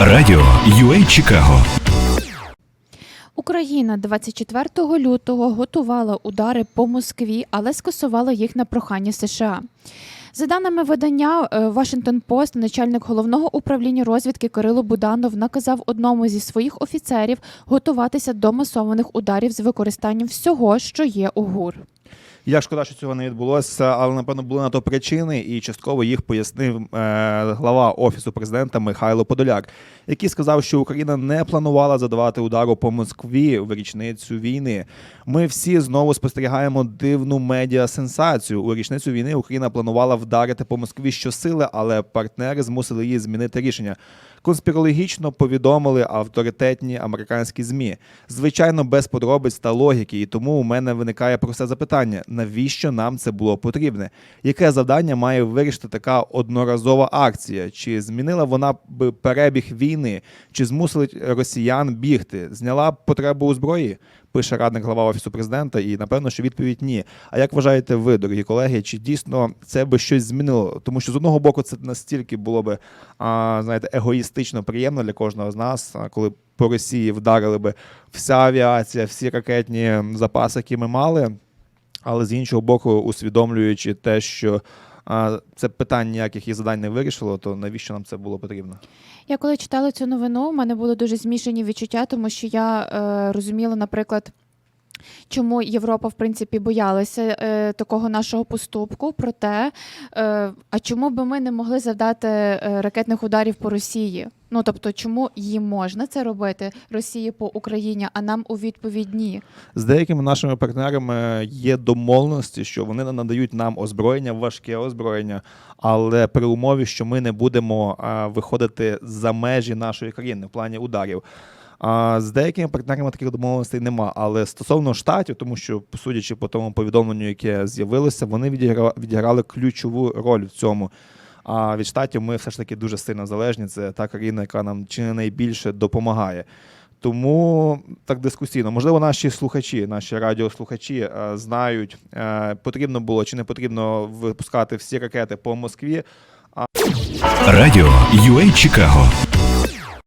Радіо UA Чикаго Україна 24 лютого готувала удари по Москві, але скасувала їх на прохання США. За даними видання е, Washington Post, начальник головного управління розвідки Кирило Буданов наказав одному зі своїх офіцерів готуватися до масованих ударів з використанням всього, що є у ГУР. Як шкода, що цього не відбулося, але напевно були на то причини, і частково їх пояснив е, глава офісу президента Михайло Подоляк, який сказав, що Україна не планувала задавати удару по Москві в річницю війни. Ми всі знову спостерігаємо дивну медіа-сенсацію. У річницю війни Україна планувала вдарити по Москві щосили, але партнери змусили її змінити рішення. Конспірологічно повідомили авторитетні американські змі. Звичайно, без подробиць та логіки, і тому у мене виникає просте запитання: навіщо нам це було потрібне? Яке завдання має вирішити така одноразова акція? Чи змінила вона б перебіг війни, чи змусила росіян бігти? Зняла б потребу у зброї? Пише радник глава офісу президента, і напевно, що відповідь ні. А як вважаєте ви, дорогі колеги, чи дійсно це би щось змінило? Тому що з одного боку це настільки було би а, знаєте, егоїстично приємно для кожного з нас, коли по Росії вдарили би вся авіація, всі ракетні запаси, які ми мали. Але з іншого боку, усвідомлюючи те, що це питання ніяких і задань не вирішило, то навіщо нам це було потрібно? Я коли читала цю новину, у мене були дуже змішані відчуття, тому що я е, розуміла, наприклад. Чому Європа в принципі боялася е, такого нашого поступку? Проте, е, а чому би ми не могли завдати е, ракетних ударів по Росії? Ну тобто, чому їм можна це робити Росії по Україні, а нам у відповідь ні? З деякими нашими партнерами є домовленості, що вони надають нам озброєння, важке озброєння, але при умові, що ми не будемо виходити за межі нашої країни в плані ударів. А з деякими партнерами таких домовленостей нема. Але стосовно штатів, тому що, судячи по тому повідомленню, яке з'явилося, вони відіграли, ключову роль в цьому. А від штатів ми все ж таки дуже сильно залежні. Це та країна, яка нам чи не найбільше допомагає. Тому так дискусійно. Можливо, наші слухачі, наші радіослухачі е, знають, е, потрібно було чи не потрібно випускати всі ракети по Москві. Радіо UA Чикаго